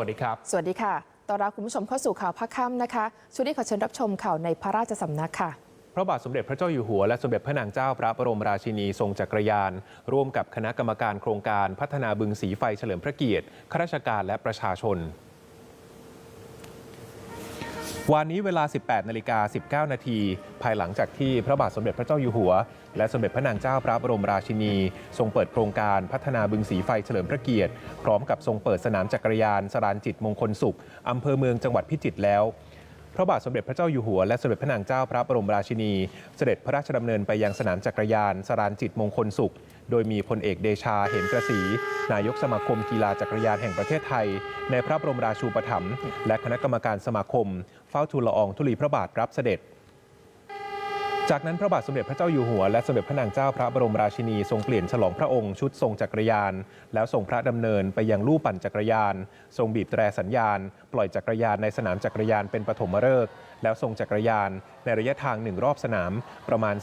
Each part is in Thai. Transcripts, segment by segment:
สวัสดีครับ สวัสดีค่ะต้อนรับคุณผู้ชมเข้าสู่ข่าวภาคค่ำนะคะช่วงนี้ขอเชิญรับชมข่าวในพระราชสำนักค่ะพระบาทสมเด็จพระเจ้าอยู่หัวและสมเด็จพระนางเจ้าพระบรมราชินีทรงจักรยาน ร่วมกับคณะกรรมการโครงการพัฒนาบึงสีไฟเฉลิมพระเกียรติข้าราชการและประชาชน วันนี้เวลา 18นาฬิกา19 นาที ภายหลังจากที่พระบาทสมเด็จพระเจ้าอยู่หัว และสมเด็จพระนางเจ้าพระบรมราชินี ทรงเปิดโครงการพัฒนาบึงสีไฟเฉลิมพระเกียรติ พร้อมกับทรงเปิดสนามจักรยานสรานจิตมงคลสุขอำเภอเมืองจังหวัดพิจิตรแล้ว พระบาทสมเด็จพระเจ้าอยู่หัวและสมเด็จพระนางเจ้าพระบรมราชินี เสด็จพระราชดำเนินไปยังสนามจักรยาน สรานจิตมงคลสุข โดยมีพลเอกเดชาเห็นกระสี นายกสมาคมกีฬาจักรยานแห่งประเทศไทย ในพระบรมราชูปถัมภ์และคณะกรรมการสมาคม เฝ้าทูลละอองธุลีพระบาทรับเสด็จ จากนั้นพระบาทสมเด็จพระเจ้าอยู่หัวและสมเด็จพระนางเจ้าพระบรมราชินีทรงเปลี่ยนฉลองพระองค์ชุดทรงจักรยาน แล้วทรงพระดำเนินไปยังลู่ปั่นจักรยาน ทรงบีบแตรสัญญาณ ปล่อยจักรยานในสนามจักรยานเป็นปฐมฤกษ์ แล้วทรงจักรยาน ในระยะทางหนึ่งรอบสนามประมาณ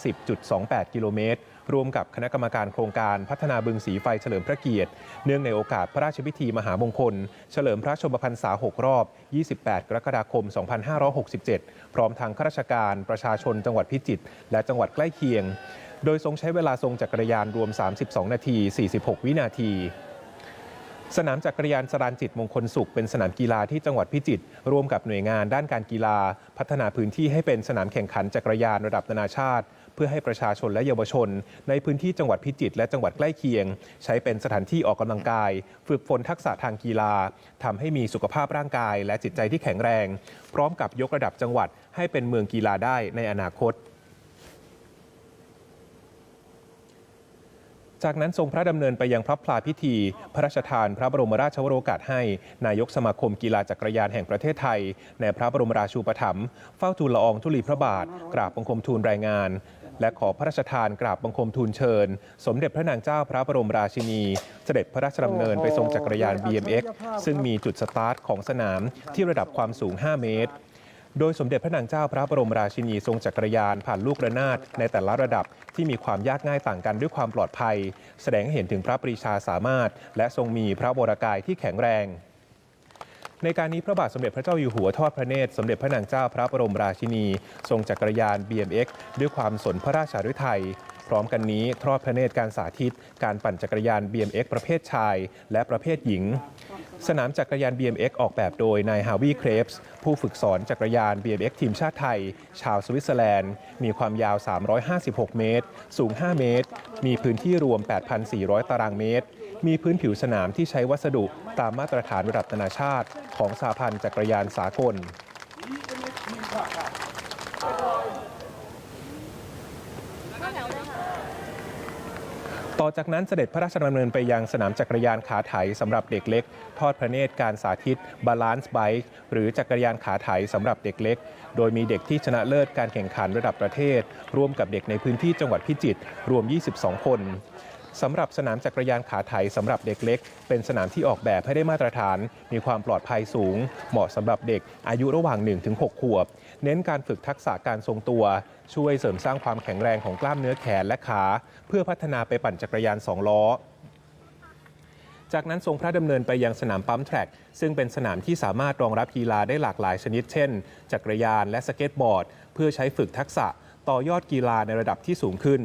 10.28 กิโลเมตร ร่วมกับคณะกรรมการโครงการพัฒนาบึงสีไฟเฉลิมพระเกียรติ เนื่องในโอกาสพระราชพิธีมหามงคล เฉลิมพระชนมพรรษา 6 รอบ 28 กรกฎาคม 2567 พร้อมทางข้าราชการประชาชนจังหวัดพิจิตรและจังหวัดใกล้เคียง โดยทรงใช้เวลาทรงจักรยานรวม 32 นาที 46 วินาที สนามจักรยานสรานจิตมงคลสุข เป็นสนามกีฬาที่จังหวัดพิจิตรร่วมกับหน่วยงานด้านการกีฬา พัฒนาพื้นที่ให้เป็นสนามแข่งขันจักรยานระดับนานาชาติ เพื่อให้ประชาชนและเยาวชน ในพื้นที่จังหวัดพิจิตรและจังหวัดใกล้เคียง ใช้เป็นสถานที่ออกกำลังกาย ฝึกฝนทักษะทางกีฬาทำให้มีสุขภาพร่างกาย และจิตใจที่แข็งแรง พร้อมกับยกระดับจังหวัดให้เป็นเมืองกีฬาได้ในอนาคต จากนั้นทรงพระดำเนินไปยังพระพลาพิธี พระราชทานพระบรมราชวโรกาสให้ นายกสมาคมกีฬาจักรยานแห่งประเทศไทย ในพระบรมราชูปถัมภ์เฝ้าทูลละอองธุลีพระบาท กราบบังคมทูลรายงาน และขอพระราชทานกราบบังคมทูลเชิญ สมเด็จพระนางเจ้าพระบรมราชินี เสด็จพระราชดำเนินไปทรงจักรยาน BMX ซึ่งมีจุดสตาร์ทของสนามที่ระดับความสูง 5 เมตร โดยสมเด็จพระนางเจ้าพระบรมราชินีทรงจักรยานผ่านลูกระนาดในแต่ละระดับที่มีความยากง่ายต่างกันด้วยความปลอดภัย แสดงให้เห็นถึงพระปรีชาสามารถ และทรงมีพระวรากายที่แข็งแรงในการนี้พระบาทสมเด็จพระเจ้าอยู่หัวทอดพระเนตรสมเด็จพระนางเจ้าพระบรมราชินี ทรงจักรยาน BMX ด้วยความสนพระราชาฤทัย พร้อมกันนี้ทอดพระเนตรการสาธิต การปั่นจักรยาน BMX ประเภทชาย และประเภทหญิง สนามจักรยาน BMX ออกแบบโดยนายฮาวีเครฟส์ผู้ฝึกสอนจักรยาน BMX ทีมชาติไทย ชาวสวิตเซอร์แลนด์ มีความยาว 356 เมตร สูง 5 เมตร มีพื้นที่รวม 8,400 ตารางเมตร มีพื้นผิวสนามที่ใช้วัสดุตามมาตรฐานระดับนานาชาติ ของสาพันธ์จักรยานสากล ต่ อจากนั้นเสด็จพระราชดำเนินไปยังสนามจักรยานขาไถสำหรับเด็กเล็ก ทอดพระเนตรการสาธิตบาลานซ์ไบค์หรือจักรยานขาไถสำหรับเด็กเล็ก โดยมีเด็กที่ชนะเลิศการแข่งขันระดับประเทศ ร่วมกับเด็กในพื้นที่จังหวัดพิจิตรรวม 22 คนสำหรับสนามจักรยานขาไถสำหรับเด็กเล็ก เป็นสนามที่ออกแบบให้ได้มาตรฐาน มีความปลอดภัยสูง เหมาะสำหรับเด็กอายุระหว่าง 1-6 ขวบ เน้นการฝึกทักษะการทรงตัว ช่วยเสริมสร้างความแข็งแรงของกล้ามเนื้อแขนและขา เพื่อพัฒนาไปปั่นจักรยานสองล้อ จากนั้นทรงพระดำเนินไปยังสนามปั๊มแทร็กซึ่งเป็นสนามที่สามารถรองรับกีฬาได้หลากหลายชนิด เช่น จักรยานและสเก็ตบอร์ด เพื่อใช้ฝึกทักษะต่อยอดกีฬาในระดับที่สูงขึ้น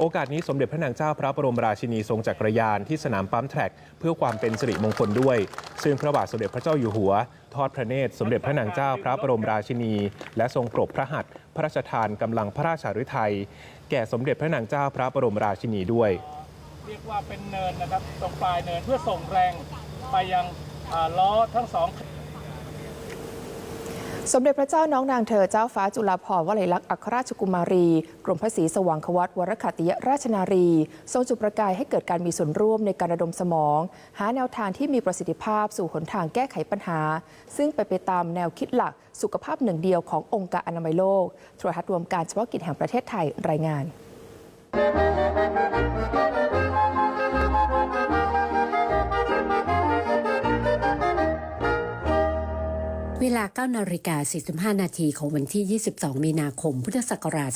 โอกาสนี้สมเด็จพระนางเจ้าพระบรมราชินีทรงจักรยานที่สนามปั๊มแทร็กเพื่อความเป็นสิริมงคลด้วย ซึ่งพระบาทสมเด็จพระเจ้าอยู่หัว ทอดพระเนตรสมเด็จพระนางเจ้าพระบรมราชินี และทรงปรบพระหัตถ์พระราชทานกำลังพระราชาฤทัยแก่สมเด็จพระนางเจ้าพระบรมราชินีด้วย เรียกว่าเป็นเนินนะครับตรงปลายเนินเพื่อส่งแรงไปยังล้อทั้งสอง สมเด็จพระเจ้าน้องนางเธอเจ้าฟ้าจุฬาภรณ์วลัยลักษณ์อัครราชกุมารี กรมพระศรีสว่างควัตวรคติยราชนารี ทรงจุดประกายให้เกิดการมีส่วนร่วมในการระดมสมอง หาแนวทางที่มีประสิทธิภาพสู่หนทางแก้ไขปัญหา ซึ่งไปไปตามแนวคิดหลักสุขภาพหนึ่งเดียวขององค์การอนามัยโลกโทรทัศน์รวมการเฉพาะกิจแห่งประเทศไทยรายงาน เวเวลา9นาฬิกา45 นาทีของวันที่ 22 มีนาคม พุทธศักราช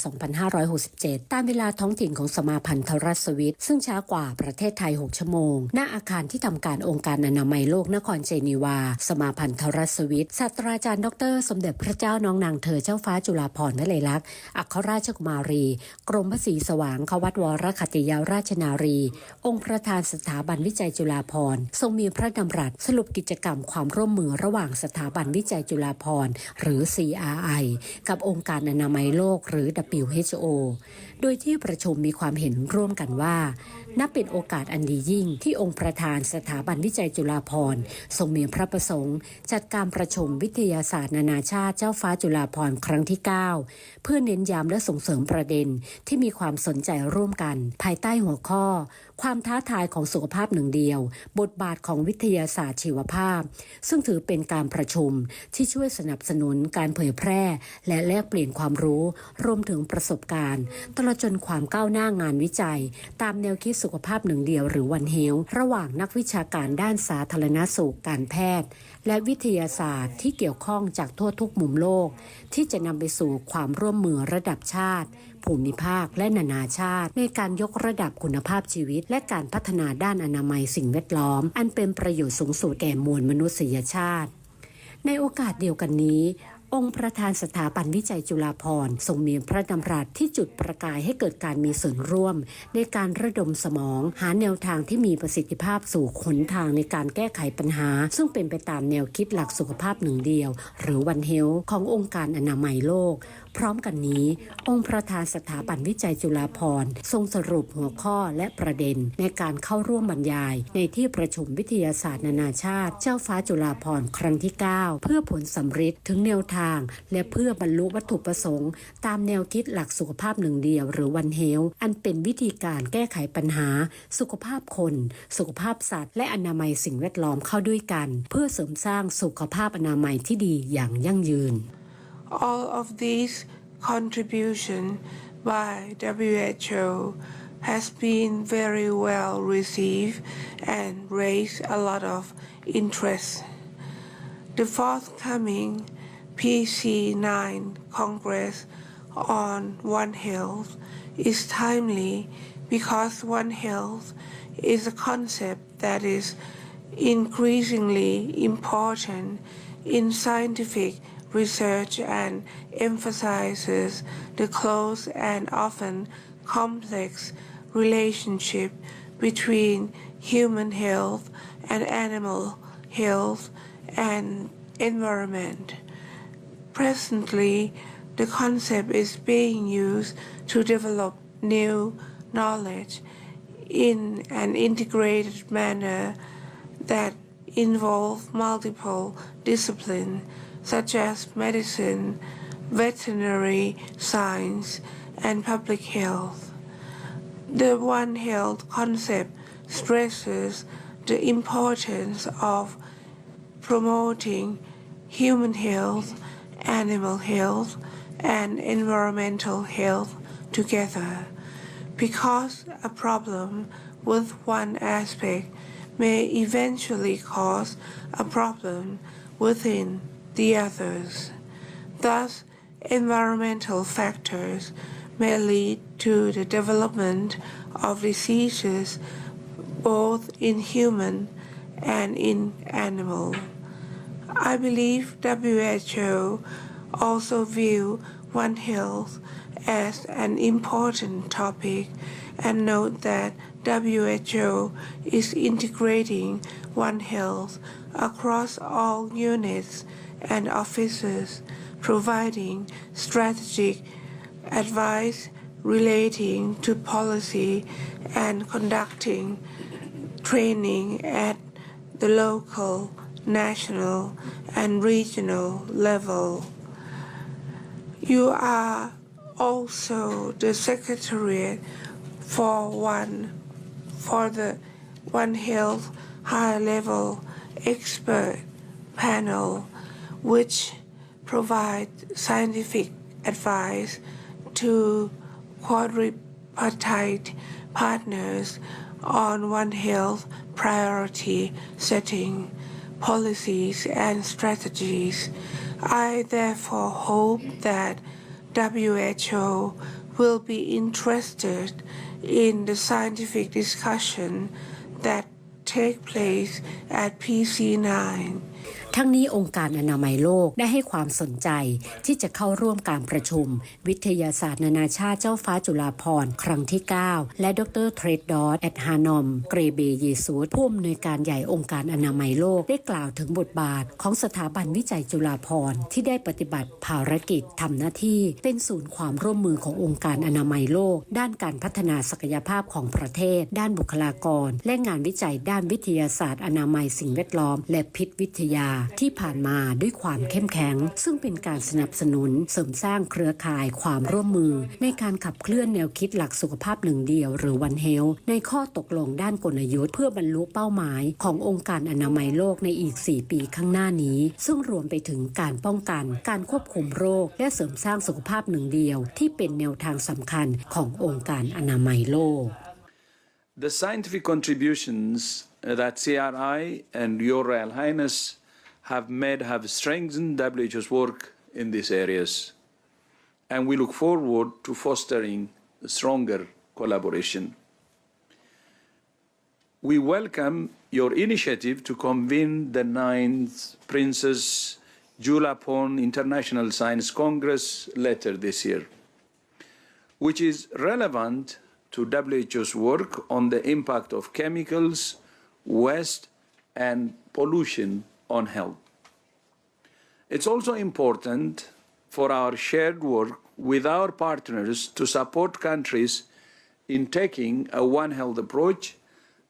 2567 ตามเวลาท้องถิ่นของสมาพันธรัฐสวิต ซึ่งช้ากว่าประเทศไทย 6 ชั่วโมง หน้าอาคารที่ทำการองค์การอนามัยโลกนครเจนีวา สมาพันธรัฐสวิตศาสตราจารย์ดร สมเด็จพระเจ้าน้องนางเธอเจ้าฟ้าจุฬาภรณ์วลัยลักษณ์ อัครราชกุมารี กรมพระศรีสว่างควัตวรคติยาราชนารี องค์ประธานสถาบันวิจัยจุฬาภรณ์ ทรงมีพระดำรัสสรุปกิจกรรมความร่วมมือระหว่างสถาบันวิจัยยจุฬาภรณ์ หรือ CRI กับองค์การอนามัยโลกหรือ WHO โดยที่ประชุมมีความเห็นร่วมกันว่า นับเป็นโอกาสอันดียิ่ง ที่องค์ประธานสถาบันวิจัยจุฬาภรณ์ทรงมีพระประสงค์ จัดการประชุมวิทยาศาสตร์นานาชาติเจ้าฟ้าจุฬาภรณ์ครั้งที่ 9 เพื่อเน้นย้ำและส่งเสริมประเด็นที่มีความสนใจร่วมกัน ภายใต้หัวข้อ ความท้าทายของสุขภาพหนึ่งเดียว บทบาทของวิทยาศาสตร์ชีวภาพ ซึ่งถือเป็นการประชุมที่ช่วยสนับสนุนการเผยแพร่ และแลกเปลี่ยนความรู้ รวมถึงประสบการณ์ ตลอดจนความก้าวหน้างานวิจัย ตามแนวคิดสุขภาพหนึ่งเดียวหรือวันเฮลระหว่างนักวิชาการด้านสาธารณสุขการแพทย์ และวิทยาศาสตร์ที่เกี่ยวข้องจากทั่วทุกมุมโลก ที่จะนำไปสู่ความร่วมมือระดับชาติ ภูมิภาคและนานาชาติ ในการยกระดับคุณภาพชีวิต และการพัฒนาด้านอนามัยสิ่งแวดล้อม อันเป็นประโยชน์สูงสุดแก่มวลมนุษยชาติในโอกาสเดียวกันนี้ องค์ประธานสถาบันวิจัยจุฬาภรณ์ทรงมีพระดำรัสที่จุดประกายให้เกิดการมีส่วนร่วม ในการระดมสมอง หาแนวทางที่มีประสิทธิภาพสู่ขนทางในการแก้ไขปัญหา ซึ่งเป็นไปตามแนวคิดหลักสุขภาพหนึ่งเดียว หรือวันเฮลขององค์การอนามัยโลก พร้อมกันนี้ องค์ประธานสถาบันวิจัยจุฬาภรณ์ทรงสรุปหัวข้อและประเด็น ในการเข้าร่วมบรรยาย ในที่ประชุมวิทยาศาสตร์นานาชาติ เจ้าฟ้าจุฬาภรณ์ครั้งที่ 9 เพื่อผลสำเร็จถึงแนวทางและเพื่อบรรลุวัตถุประสงค์ ตามแนวคิดหลักสุขภาพหนึ่งเดียวหรือวันเฮลอันเป็นวิธีการแก้ไขปัญหา สุขภาพคน สุขภาพสัตว์ และอนามัยสิ่งแวดล้อมเข้าด้วยกัน เพื่อเสริมสร้างสุขภาพอนามัยที่ดีอย่างยั่งยืน all of these contribution by WHO has been very well received and raised a lot of interest. The forthcoming PC9 Congress on One Health is timely because One Health is a concept that is increasingly important in scientific research and emphasizes the close and often complex relationship between human health and animal health and environment. Presently, the concept is being used to develop new knowledge in an integrated manner that involve multiple disciplines such as medicine, veterinary science, and public health. The One Health concept stresses the importance of promoting human health, animal health, and environmental health together. Because a problem with one aspect may eventually cause a problem within the others. Thus, environmental factors may lead to the development of diseases both in human and in animal. I believe WHO also view One Health as an important topic and note that WHO is integrating One Health across all units and offices, providing strategic advice relating to policy and conducting training at the local, national, and regional level. You are also the secretariat for one for the One Health high level expert panel which provides scientific advice to quadripartite partners on One Health priority setting, policies and strategies. I therefore hope that WHO will be interested in the scientific discussion that take place at PC9. ทั้งนี้องค์การอนามัยโลกได้ให้ความสนใจ ที่จะเข้าร่วมการประชุม วิทยาศาสตร์นานาชาติเจ้าฟ้าจุฬาภรณ์ครั้งที่ 9 และดรเทรดดอสแอดฮานอม เกรเบเยซูสผู้อำนวยการใหญ่องค์การอนามัยโลกได้กล่าวถึงบทบาทของสถาบันวิจัยจุฬาภรณ์ที่ได้ปฏิบัติภารกิจทำหน้าที่เป็นศูนย์ความร่วมมือขององค์การอนามัยโลก ด้านการพัฒนาศักยภาพของประเทศ ด้านบุคลากร และงานวิจัยด้านวิทยาศาสตร์ อนามัยสิ่งแวดล้อม และพิษวิทยาที่ผ่านมาด้วยความเข้มแข็ง ซึ่งเป็นการสนับสนุนเสริมสร้างเครือข่ายความร่วมมือ ในการขับเคลื่อนแนวคิดหลักสุขภาพหนึ่งเดียวหรือวันเฮลในข้อตกลงด้านกลยุทธ์เพื่อบรรลุเป้าหมายขององค์การอนามัยโลกในอีก 4 ปีข้างหน้านี้ ซึ่งรวมไปถึงการป้องกัน การควบคุมโรค และเสริมสร้างสุขภาพหนึ่งเดียว ที่เป็นแนวทางสำคัญขององค์การอนามัยโลก The scientific contributions that CRI and Your Royal Highness have made have strengthened WHO's work in these areas. And we look forward to fostering stronger collaboration. We welcome your initiative to convene the ninth Princess Julapon International Science Congress later this year which is relevant to WHO's work on the impact of chemicals, waste, and pollution on health. It's also important for our shared work with our partners to support countries in taking a One Health approach,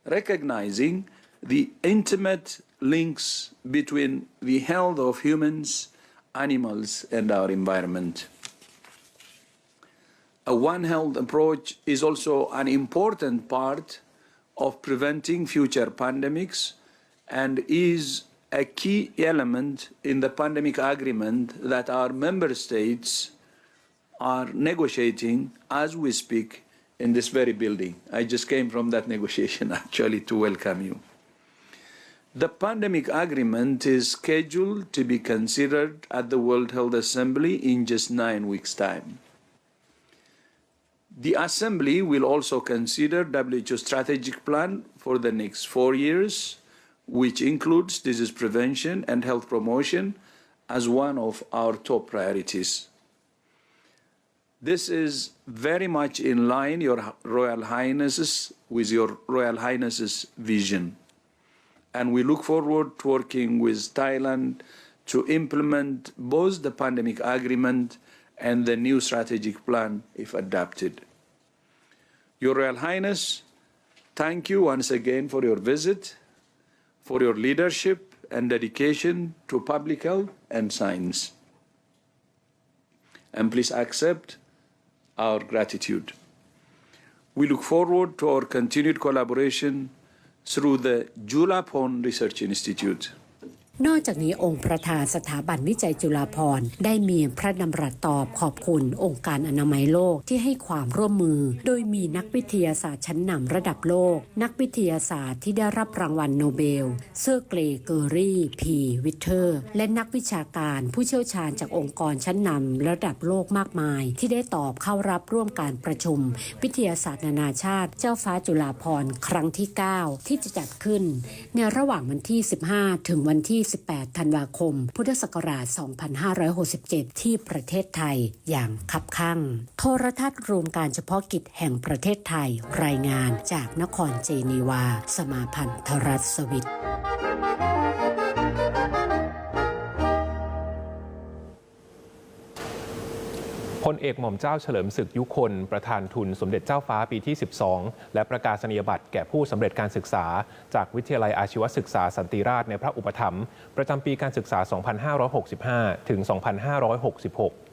recognizing the intimate links between the health of humans, animals, and our environment. A One Health approach is also an important part of preventing future pandemics and is a key element in the pandemic agreement that our member states are negotiating as we speak in this very building. I just came from that negotiation actually to welcome you. The pandemic agreement is scheduled to be considered at the World Health Assembly in just nine weeks' time. The Assembly will also consider WHO's strategic plan for the next four years, which includes disease prevention and health promotion as one of our top priorities. This is very much in line, Your Royal Highnesses, with Your Royal Highness's vision. And we look forward to working with Thailand to implement both the pandemic agreement and the new strategic plan if adopted. Your Royal Highness, thank you once again for your visit, for your leadership and dedication to public health and science. And please accept our gratitude. We look forward to our continued collaboration through the Julapon Research Institute. นอกจากนี้องค์ประธานสถาบันวิจัยจุฬาภรณ์ได้มีพระดำรัสตอบขอบคุณองค์การอนามัยโลกที่ให้ความร่วมมือ โดยมีนักวิทยาศาสตร์ชั้นนำระดับโลก นักวิทยาศาสตร์ที่ได้รับรางวัลโนเบล เซอร์เกรเกอรี่ พี วิเทอร์ และนักวิชาการผู้เชี่ยวชาญจากองค์กรชั้นนำระดับโลกมากมาย ที่ได้ตอบเข้ารับร่วมการประชุม วิทยาศาสตร์นานาชาติ เจ้าฟ้าจุฬาภรณ์ครั้งที่ 9 ที่จะจัดขึ้น ในระหว่างวันที่ 15 ถึงวันที่28 ธันวาคม พุทธศักราช 2567 ที่ประเทศไทยอย่างคับคั่ง โทรทัศน์รวมการเฉพาะกิจแห่งประเทศไทย รายงานจากนครเจนีวา สมาพันธรัฐสวิต พลเอกหม่อมเจ้าเฉลิมศึกยุคน ประธานทุนสมเด็จเจ้าฟ้าปีที่ 12 และประกาศนียบัตรแก่ผู้สำเร็จการศึกษา จากวิทยาลัยอาชีวศึกษาสันติราชในพระอุปถัมภ์ประจำปีการศึกษา 2565 ถึง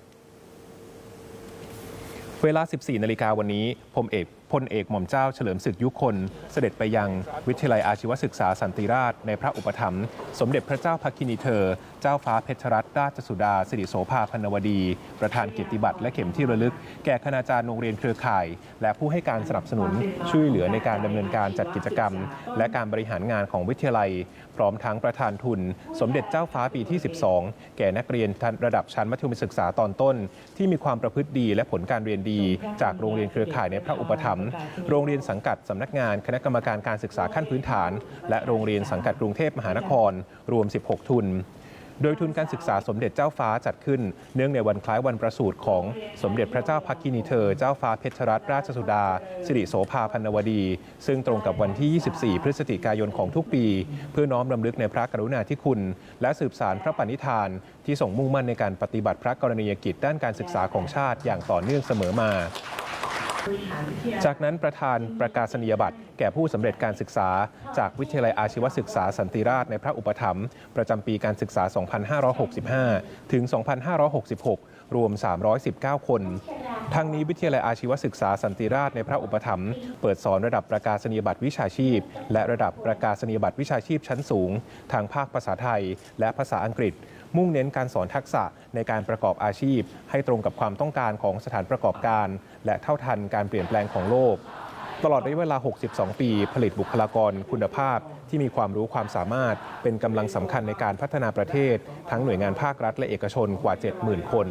2566 เวลา 14 นาฬิกาวันนี้พลเอก พลเอกหม่อมเจ้าเฉลิมศึกยุคนเสด็จไปยังวิทยาลัยอาชีวศึกษาสันติราชในพระอุปถัมภ์สมเด็จพระเจ้าพักินีเธอ เจ้าฟ้าเพชรรัตนราชสุดา สิริโสภาพนวดี ประธานเกียรติบัตรและเข็มที่ระลึก แก่คณาจารย์โรงเรียนเครือข่าย และผู้ให้การสนับสนุนช่วยเหลือในการดำเนินการจัดกิจกรรม และการบริหารงานของวิทยาลัย พร้อมทั้งประธานทุน สมเด็จเจ้าฟ้าปีที่ 12 แก่นักเรียนระดับชั้นมัธยมศึกษาตอนต้น ที่มีความประพฤติดีและผลการเรียนดี จากโรงเรียนเครือข่ายในพระอุปถัมภ์โรงเรียนสังกัดสำนักงานคณะกรรมการการศึกษาขั้นพื้นฐาน และโรงเรียนสังกัดกรุงเทพมหานคร รวม 16 ทุน โดยทุนการศึกษาสมเด็จเจ้าฟ้าจัดขึ้น เนื่องในวันคล้ายวันประสูติของสมเด็จพระเจ้าพักกินีเธอ เจ้าฟ้าเพชรรัตนราชสุดา สิริโสภาพันวดี ซึ่งตรงกับวันที่ 24 พฤศจิกายนของทุกปี เพื่อน้อมรำลึกในพระกรุณาธิคุณ และสืบสารพระปณิธาน ที่ส่งมุ่งมั่นในการปฏิบัติพระกรณียกิจด้านการศึกษาของชาติอย่างต่อเนื่องเสมอมา จากนั้นประธานประกาศนียบัตร แก่ผู้สำเร็จการศึกษา จากวิทยาลัยอาชีวศึกษาสันติราชในพระอุปถัมภ์ประจำปีการศึกษา 2565 ถึง 2566 รวม 319 คน ทั้งนี้วิทยาลัยอาชีวศึกษาสันติราชในพระอุปถัมภ์เปิดสอนระดับประกาศนียบัตรวิชาชีพ และระดับประกาศนียบัตรวิชาชีพชั้นสูง ทางภาคภาษาไทย และภาษาอังกฤษ มุ่งเน้นการสอนทักษะในการประกอบอาชีพ ให้ตรงกับความต้องการของสถานประกอบการ และเท่าทันการเปลี่ยนแปลงของโลก ตลอดระยะเวลา 62 ปี ผลิตบุคลากรคุณภาพ ที่มีความรู้ความสามารถ เป็นกำลังสำคัญในการพัฒนาประเทศ ทั้งหน่วยงานภาครัฐและเอกชนกว่า 70,000 คน